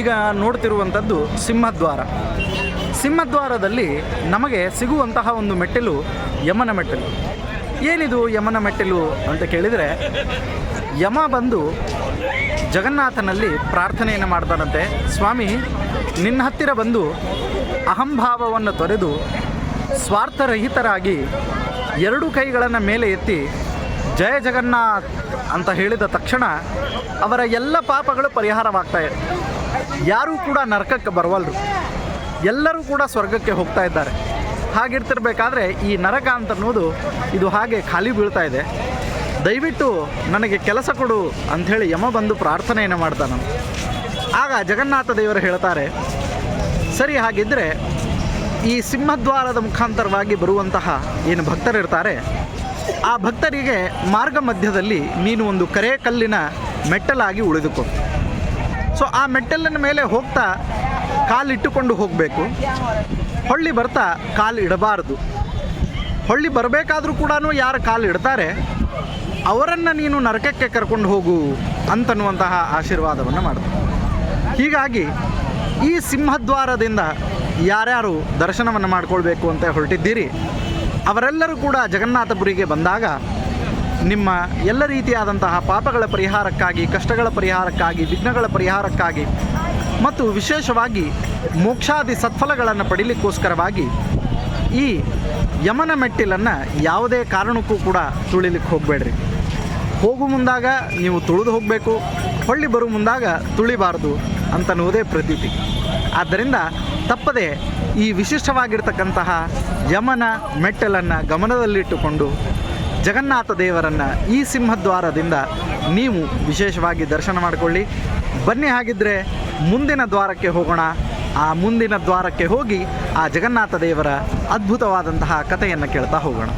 ಈಗ ನೋಡ್ತಿರುವಂಥದ್ದು ಸಿಂಹದ್ವಾರ. ಸಿಂಹದ್ವಾರದಲ್ಲಿ ನಮಗೆ ಸಿಗುವಂತಹ ಒಂದು ಮೆಟ್ಟಿಲು ಯಮನ ಮೆಟ್ಟಿಲು. ಏನಿದು ಯಮನ ಮೆಟ್ಟಿಲು ಅಂತ ಕೇಳಿದರೆ, ಯಮ ಬಂದು ಜಗನ್ನಾಥನಲ್ಲಿ ಪ್ರಾರ್ಥನೆಯನ್ನು ಮಾಡ್ತಾನಂತೆ. ಸ್ವಾಮಿ, ನಿನ್ನ ಹತ್ತಿರ ಬಂದು ಅಹಂಭಾವವನ್ನು ತೊರೆದು ಸ್ವಾರ್ಥರಹಿತರಾಗಿ ಎರಡು ಕೈಗಳನ್ನು ಮೇಲೆ ಎತ್ತಿ ಜಯ ಜಗನ್ನಾಥ್ ಅಂತ ಹೇಳಿದ ತಕ್ಷಣ ಅವರ ಎಲ್ಲ ಪಾಪಗಳು ಪರಿಹಾರವಾಗ್ತಾ ಇದೆ ಯಾರೂ ಕೂಡ ನರಕಕ್ಕೆ ಬರವಲ್ರು. ಎಲ್ಲರೂ ಕೂಡ ಸ್ವರ್ಗಕ್ಕೆ ಹೋಗ್ತಾ ಇದ್ದಾರೆ. ಹಾಗಿರ್ತಿರ್ಬೇಕಾದ್ರೆ ಈ ನರಕ ಅಂತ ಅನ್ನೋದು ಇದು ಹಾಗೆ ಖಾಲಿ ಬೀಳ್ತಾ ಇದೆ. ದಯವಿಟ್ಟು ನನಗೆ ಕೆಲಸ ಕೊಡು ಅಂಥೇಳಿ ಯಮ ಬಂದು ಪ್ರಾರ್ಥನೆಯನ್ನು ಮಾಡ್ತಾನೆ ಆಗ ಜಗನ್ನಾಥ ದೇವರು ಹೇಳ್ತಾರೆ, ಸರಿ ಹಾಗಿದ್ದರೆ ಈ ಸಿಂಹದ್ವಾರದ ಮುಖಾಂತರವಾಗಿ ಬರುವಂತಹ ಏನು ಭಕ್ತರಿರ್ತಾರೆ ಆ ಭಕ್ತರಿಗೆ ಮಾರ್ಗ ಮಧ್ಯದಲ್ಲಿ ನೀನು ಒಂದು ಕರೆ ಕಲ್ಲಿನ ಮೆಟ್ಟಲಾಗಿ ಉಳಿದುಕೋ. ಸೊ ಆ ಮೆಟ್ಟಲಿನ ಮೇಲೆ ಹೋಗ್ತಾ ಕಾಲಿಟ್ಟುಕೊಂಡು ಹೋಗಬೇಕು. ಹೊಳ್ಳಿ ಬರ್ತಾ ಕಾಲು ಇಡಬಾರದು. ಹೊಳ್ಳಿ ಬರಬೇಕಾದ್ರೂ ಕೂಡ ಯಾರು ಕಾಲು ಇಡ್ತಾರೆ, ಅವರನ್ನು ನೀನು ನರಕಕ್ಕೆ ಕರ್ಕೊಂಡು ಹೋಗು ಅಂತನ್ನುವಂತಹ ಆಶೀರ್ವಾದವನ್ನು ಮಾಡ್ತಾರೆ ಹೀಗಾಗಿ ಈ ಸಿಂಹದ್ವಾರದಿಂದ ಯಾರ್ಯಾರು ದರ್ಶನವನ್ನು ಮಾಡಿಕೊಳ್ಬೇಕು ಅಂತ ಹೊರಟಿದ್ದೀರಿ ಅವರೆಲ್ಲರೂ ಕೂಡ ಜಗನ್ನಾಥಪುರಿಗೆ ಬಂದಾಗ ನಿಮ್ಮ ಎಲ್ಲ ರೀತಿಯಾದಂತಹ ಪಾಪಗಳ ಪರಿಹಾರಕ್ಕಾಗಿ, ಕಷ್ಟಗಳ ಪರಿಹಾರಕ್ಕಾಗಿ, ವಿಘ್ನಗಳ ಪರಿಹಾರಕ್ಕಾಗಿ ಮತ್ತು ವಿಶೇಷವಾಗಿ ಮೋಕ್ಷಾದಿ ಸತ್ಫಲಗಳನ್ನು ಪಡೀಲಿಕ್ಕೋಸ್ಕರವಾಗಿ ಈ ಯಮನ ಮೆಟ್ಟಿಲನ್ನು ಯಾವುದೇ ಕಾರಣಕ್ಕೂ ಕೂಡ ತುಳಿಲಿಕ್ಕೆ ಹೋಗಬೇಡ್ರಿ. ಹೋಗು ಮುಂದಾಗ ನೀವು ತುಳಿದು ಹೋಗಬೇಕು, ಹೊಳ್ಳಿ ಬರು ಮುಂದಾಗ ತುಳಿಬಾರ್ದು ಅಂತನ್ನುವುದೇ ಪ್ರತೀತಿ. ಆದ್ದರಿಂದ ತಪ್ಪದೆ ಈ ವಿಶಿಷ್ಟವಾಗಿರ್ತಕ್ಕಂತಹ ಯಮನ ಮೆಟ್ಟಲನ್ನು ಗಮನದಲ್ಲಿಟ್ಟುಕೊಂಡು ಜಗನ್ನಾಥ ದೇವರನ್ನು ಈ ಸಿಂಹದ್ವಾರದಿಂದ ನೀವು ವಿಶೇಷವಾಗಿ ದರ್ಶನ ಮಾಡಿಕೊಳ್ಳಿ. ಬನ್ನಿ ಹಾಗಿದ್ದರೆ ಮುಂದಿನ ದ್ವಾರಕ್ಕೆ ಹೋಗೋಣ. ಆ ಮುಂದಿನ ದ್ವಾರಕ್ಕೆ ಹೋಗಿ ಆ ಜಗನ್ನಾಥ ದೇವರ ಅದ್ಭುತವಾದಂತಹ ಕಥೆಯನ್ನು ಕೇಳ್ತಾ ಹೋಗೋಣ.